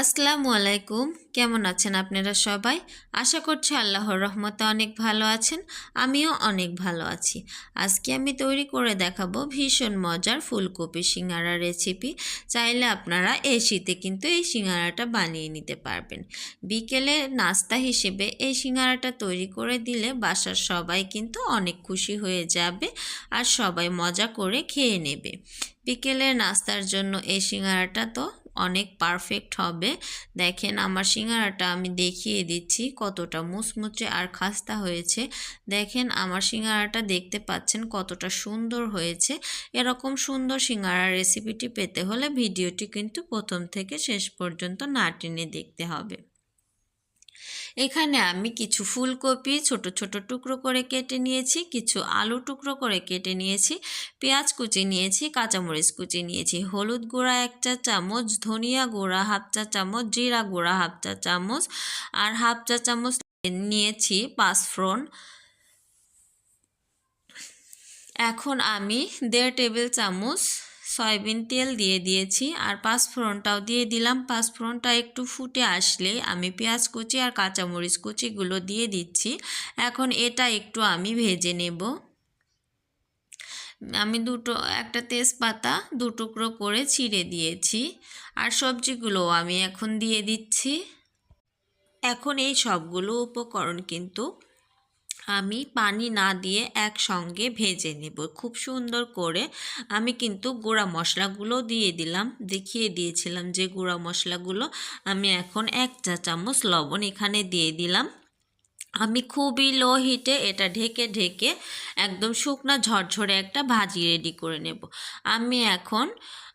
আসসালামু আলাইকুম। কেমন আছেন আপনারা সবাই? আশা করছি আল্লাহর রহমতে অনেক ভালো আছেন, আমিও অনেক ভালো আছি। আজকে আমি তৈরি করে দেখাবো ভীষণ মজার ফুলকপি সিঙ্গারা রেসিপি চাইলে আপনারা এই শীতে কিন্তু এই সিঙ্গারাটা বানিয়ে নিতে পারবেন। বিকেলে নাস্তা হিসেবে এই সিঙ্গারাটা তৈরি করে দিলে বাসার সবাই কিন্তু অনেক খুশি হয়ে যাবে আর সবাই মজা করে খেয়ে নেবে। বিকেলের নাস্তার জন্য এই সিঙ্গারাটা তো অনেক পারফেক্ট হবে। দেখেন আমার সিঙ্গারাটা আমি দেখিয়ে দিচ্ছি কতটা মুচমুচে আর খাস্তা হয়েছে। দেখেন আমার সিঙ্গারাটা দেখতে পাচ্ছেন কতটা সুন্দর হয়েছে। এরকম সুন্দর সিঙ্গারা রেসিপিটি পেতে হলে ভিডিওটি কিন্তু প্রথম থেকে শেষ পর্যন্ত না টেনে দেখতে হবে। এখানে আমি কিছু ফুলকপি ছোট ছোট টুকরো করে কেটে নিয়েছি, কিছু আলু টুকরো করে কেটে নিয়েছি, পেঁয়াজ কুচি নিয়েছি, কাঁচামরিচ কুচি নিয়েছি, হলুদ গুঁড়া এক চা চামচ, ধনিয়া গুঁড়া হাফ চা চামচ, জিরা গুঁড়া হাফ চা চামচ আর হাফ চা চামচ নিয়েছি পাঁচফোড়ন। এখন আমি দেড় টেবিল চামচ সয়াবিন তেল দিয়ে দিয়েছি আর পাঁচফোড়নটাও দিয়ে দিলাম। পাঁচফোড়নটা একটু ফুটে আসলে আমি পেঁয়াজ কুচি আর কাঁচামরিচ কুচিগুলো দিয়ে দিচ্ছি। এখন এটা একটু আমি ভেজে নেব। আমি দুটো, একটা তেজপাতা দু টুকরো করে ছিঁড়ে দিয়েছি আর সবজিগুলো আমি এখন দিয়ে দিচ্ছি। এখন এই সবগুলো উপকরণ কিন্তু আমি পানি না দিয়ে একসঙ্গে ভেজে নেব। খুব সুন্দর করে আমি কিন্তু গুঁড়া মশলাগুলো দিয়ে দিলাম, দেখিয়ে দিয়েছিলাম যে গুঁড়া মশলাগুলো আমি এখন এক চা চামচ লবণ এখানে দিয়ে দিলাম। আমি খুবই লো হিটে এটা ঢেকে ঢেকে একদম শুকনো ঝরঝরে একটা ভাজি রেডি করে নেব। আমি এখন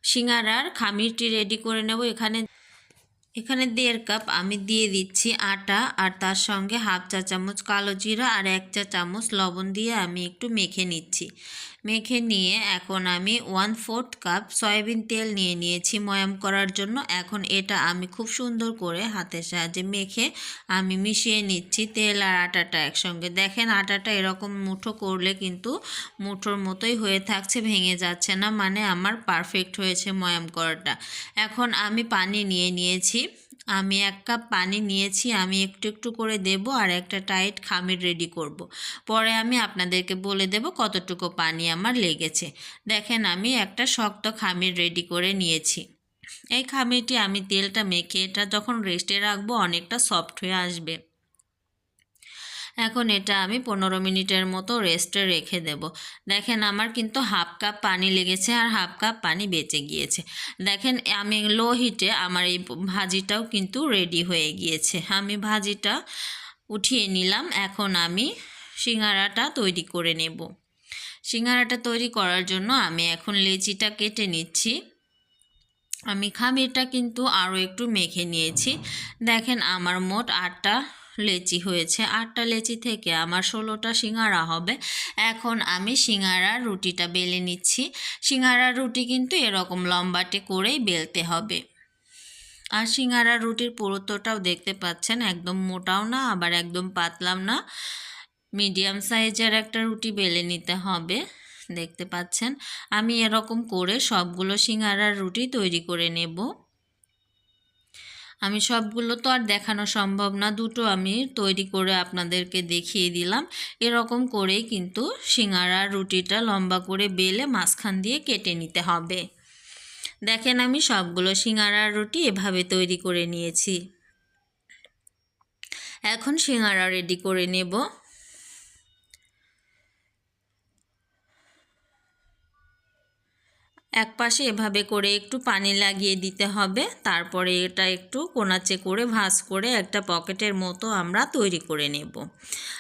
সিঙ্গারার খামিরটি রেডি করে নেব এখানে এখানে দেড় কাপ আমি দিয়ে দিচ্ছি আটা আর তার সঙ্গে হাফ চা চামচ কালো জিরা আর এক চা চামচ লবণ দিয়ে আমি একটু মেখে নিচ্ছি। মেখে নিয়ে এখন আমি ওয়ান ফোর্থ কাপ সয়াবিন তেল নিয়ে নিয়েছি ময়াম করার জন্য। এখন এটা আমি খুব সুন্দর করে হাতের সাহায্যে মেখে আমি মিশিয়ে নিচ্ছি তেল আর আটাটা একসঙ্গে। দেখেন আটাটা এরকম মুঠো করলে কিন্তু মুঠোর মতোই হয়ে থাকছে, ভেঙে যাচ্ছে না মানে আমার পারফেক্ট হয়েছে ময়াম করাটা। এখন আমি পানি নিয়ে নিয়েছি আমি এক কাপ পানি নিয়েছি, আমি একটু একটু করে দেব আর একটা টাইট খামির রেডি করব। পরে আমি আপনাদেরকে বলে দেব কতটুকু পানি আমার লেগেছে। দেখেন আমি একটা শক্ত খামির রেডি করে নিয়েছি। এই খামিরটি আমি তেলটা মেখে এটা যখন রেস্টে রাখব অনেকটা সফট হয়ে আসবে। এখন এটা আমি পনেরো মিনিটের মতো রেস্টে রেখে দেব। দেখেন আমার কিন্তু হাফ কাপ পানি লেগেছে আর হাফ কাপ পানি বেঁচে গিয়েছে। দেখেন আমি লো হিটে আমার এই ভাজিটাও কিন্তু রেডি হয়ে গিয়েছে। আমি ভাজিটা উঠিয়ে নিলাম। এখন আমি সিঙ্গারাটা তৈরি করে নেব। সিঙ্গারাটা তৈরি করার জন্য আমি এখন লেচিটা কেটে নিচ্ছি। আমি খামিরটা কিন্তু আরও একটু মেখে নিয়েছি। দেখেন আমার মোট আটটা লেচি হয়েছে। আটটা লেচি থেকে আমার ষোলোটা সিঙ্গারা হবে। এখন আমি সিঙ্গারার রুটিটা বেলে নিচ্ছি। সিঙ্গারার রুটি কিন্তু এরকম লম্বাটে করেই বেলতে হবে। আর সিঙ্গারার রুটির পুরুত্বটাও দেখতে পাচ্ছেন, একদম মোটাও না, আবার একদম পাতলাম না। মিডিয়াম সাইজের একটা রুটি বেলে নিতে হবে, দেখতে পাচ্ছেন। আমি এরকম করে সবগুলো সিঙ্গারার রুটি তৈরি করে নেব। আমি সবগুলো তো আর দেখানো সম্ভব না, দুটো আমি তৈরি করে আপনাদেরকে দেখিয়ে দিলাম। এরকম করেই কিন্তু সিঙারা রুটিটা লম্বা করে বেলে মাঝখান দিয়ে কেটে নিতে হবে। দেখেন আমি সবগুলো শিঙারার রুটি এভাবে তৈরি করে নিয়েছি। এখন সিঙারা রেডি করে নেব। এক পাশে এভাবে করে একটু পানি লাগিয়ে দিতে হবে। তারপরে এটা একটু কোনাচে করে ভাঁজ করে একটা পকেটের মতো আমরা তৈরি করে নেব।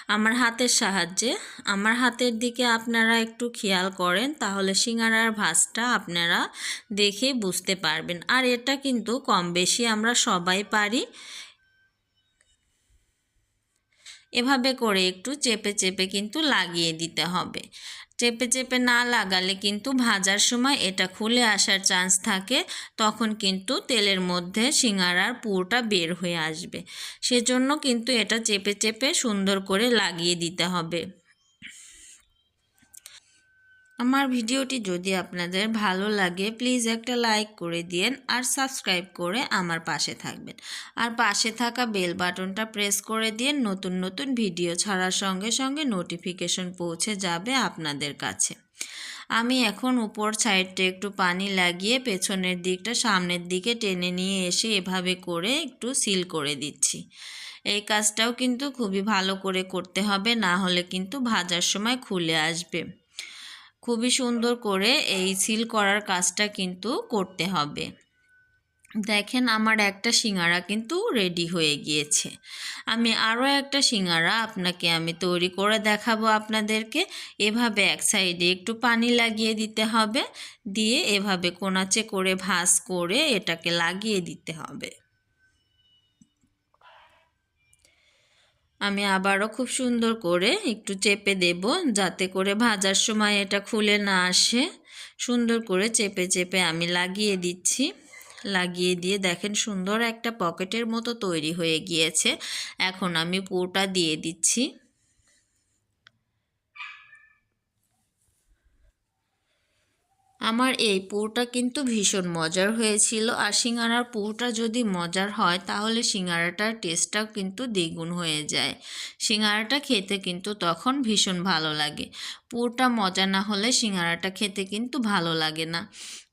আমার হাতের সাহায্যে। আমার হাতের দিকে আপনারা একটু খেয়াল করেন, তাহলে সিঙ্গারার ভাঁজটা আপনারা দেখে বুঝতে পারবেন। আর এটা কিন্তু কম বেশি আমরা সবাই পারি। এভাবে করে একটু চেপে চেপে কিন্তু লাগিয়ে দিতে হবে। চেপে চেপে না লাগালে কিন্তু ভাজার সময় এটা খুলে আসার চান্স থাকে, তখন কিন্তু তেলের মধ্যে সিঙারার পুরোটা বের হয়ে আসবে। সেজন্য কিন্তু এটা চেপে চেপে সুন্দর করে লাগিয়ে দিতে হবে। আমার ভিডিওটি যদি আপনাদের ভালো লাগে প্লিজ একটা লাইক করে দিন আর সাবস্ক্রাইব করে আমার পাশে থাকবেন। আর পাশে থাকা বেল বাটনটা প্রেস করে দিন নতুন নতুন ভিডিও ছাড়ার সঙ্গে সঙ্গে নোটিফিকেশন পৌঁছে যাবে আপনাদের কাছে। আমি এখন উপর সাইডটা একটু পানি লাগিয়ে পেছনের দিকটা সামনের দিকে টেনে নিয়ে এসে এভাবে করে একটু সিল করে দিচ্ছি। এই কাজটাও কিন্তু খুবই ভালো করে করতে হবে, না হলে কিন্তু ভাজার সময় খুলে আসবে। খুবই সুন্দর করে এই সিল করার কাজটা কিন্তু করতে হবে। দেখেন আমার একটা সিঙ্গারা কিন্তু রেডি হয়ে গিয়েছে। আমি আরও একটা সিঙ্গারা আপনাকে আমি তৈরি করে দেখাবো আপনাদেরকে। এভাবে এক সাইডে একটু পানি লাগিয়ে দিতে হবে। দিয়ে এভাবে কোনাচে করে ভাঁজ করে এটাকে লাগিয়ে দিতে হবে। আমি আবারও খুব সুন্দর করে একটু চেপে দেব যাতে করে ভাজার সময় এটা খুলে না আসে। সুন্দর করে চেপে চেপে আমি লাগিয়ে দিচ্ছি। লাগিয়ে দিয়ে দেখেন সুন্দর একটা পকেটের মতো তৈরি হয়ে গিয়েছে। এখন আমি পুরোটা দিয়ে দিচ্ছি। আমার এই পুরোটা কিন্তু ভীষণ মজার হয়েছিল। আর সিঙ্গারার পুরোটা যদি মজার হয়, তাহলে সিঙ্গারাটার টেস্টটাও কিন্তু দ্বিগুণ হয়ে যায়। সিঙ্গারাটা খেতে কিন্তু তখন ভীষণ ভালো লাগে। পুরোটা মজা না হলে সিঙ্গারাটা খেতে কিন্তু ভালো লাগে না।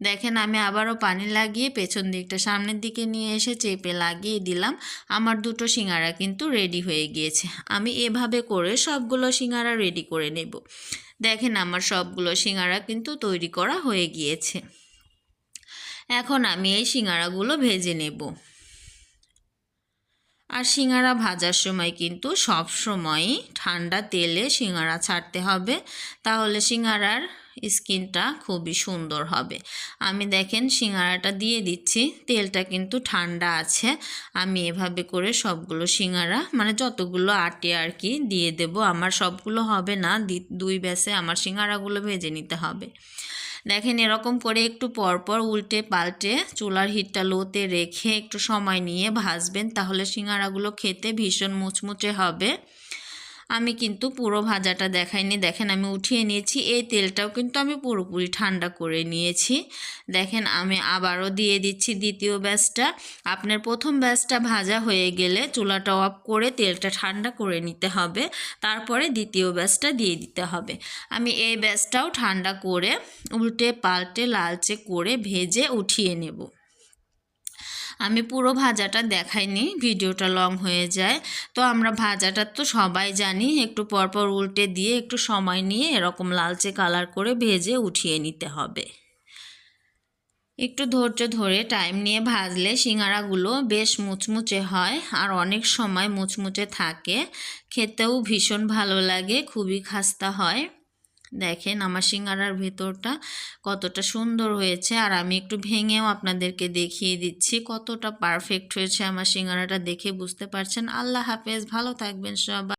দেখেন, আমি আবারও পানি লাগিয়ে পেছন দিকটা সামনের দিকে নিয়ে এসে চেপে লাগিয়ে দিলাম। আমার দুটো সিঙ্গারা কিন্তু রেডি হয়ে গিয়েছে। আমি এভাবে করে সবগুলো সিঙ্গারা রেডি করে নেব। দেখেন, আমার সবগুলো সিঙ্গারা কিন্তু তৈরি করা হয়ে গিয়েছে। এখন আমি এই সিঙ্গারাগুলো ভেজে নেব। আর সিঙ্গারা ভাজার সময় কিন্তু সব সময়ই ঠান্ডা তেলে সিঙ্গারা ছাড়তে হবে। তাহলে সিঙ্গারার স্কিনটা খুবই সুন্দর হবে। আমি দেখেন সিঙ্গারাটা দিয়ে দিচ্ছি, তেলটা কিন্তু ঠান্ডা আছে। আমি এভাবে করে সবগুলো সিঙ্গারা মানে যতগুলো আটে আর কি দিয়ে দেব, আমার সবগুলো হবে না দুই ব্যাসে আমার সিঙ্গারাগুলো ভেজে নিতে হবে। দেখেন এরকম করে একটু পরপর উল্টে পাল্টে চুলার হিটটা লোতে রেখে একটু সময় নিয়ে ভাজবেন, তাহলে সিঙ্গারাগুলো খেতে ভীষণ মুচমুচে হবে। আমি কিন্তু পুরো ভাজাটা দেখাইনি। দেখেন আমি উঠিয়ে নিয়েছি, এই তেলটাও কিন্তু আমি পুরোপুরি ঠান্ডা করে নিয়েছি। দেখেন আমি আবারও দিয়ে দিচ্ছি দ্বিতীয় ব্যাসটা আপনার প্রথম ব্যাসটা ভাজা হয়ে গেলে চুলাটা অফ করে তেলটা ঠান্ডা করে নিতে হবে। তারপরে দ্বিতীয় ব্যাসটা দিয়ে দিতে হবে। আমি এই ব্যাসটাও ঠান্ডা করে উল্টে পাল্টে লালচে করে ভেজে উঠিয়ে নেব। আমি পুরো ভাজাটা দেখাইনি, ভিডিওটা লং হয়ে যায়। তো আমরা ভাজাটা তো সবাই জানি, একটু পরপর উল্টে দিয়ে একটু সময় নিয়ে এরকম লালচে কালার করে ভেজে উঠিয়ে নিতে হবে। একটু ধৈর্য ধরে টাইম নিয়ে ভাজলে সিঙ্গারাগুলো বেশ মুচমুচে হয় আর অনেক সময় মুচমুচে থাকে। খেতেও ভীষণ ভালো লাগে, খুবই খাস্তা হয়। দেখেন আমার সিঙ্গারার ভেতরটা কতটা সুন্দর হয়েছে। আর আমি একটু ভেঙেও আপনাদেরকে দেখিয়ে দিচ্ছি কতটা পারফেক্ট হয়েছে আমার সিঙ্গারাটা দেখে বুঝতে পারছেন। আল্লাহ হাফেজ, ভালো থাকবেন সবাই।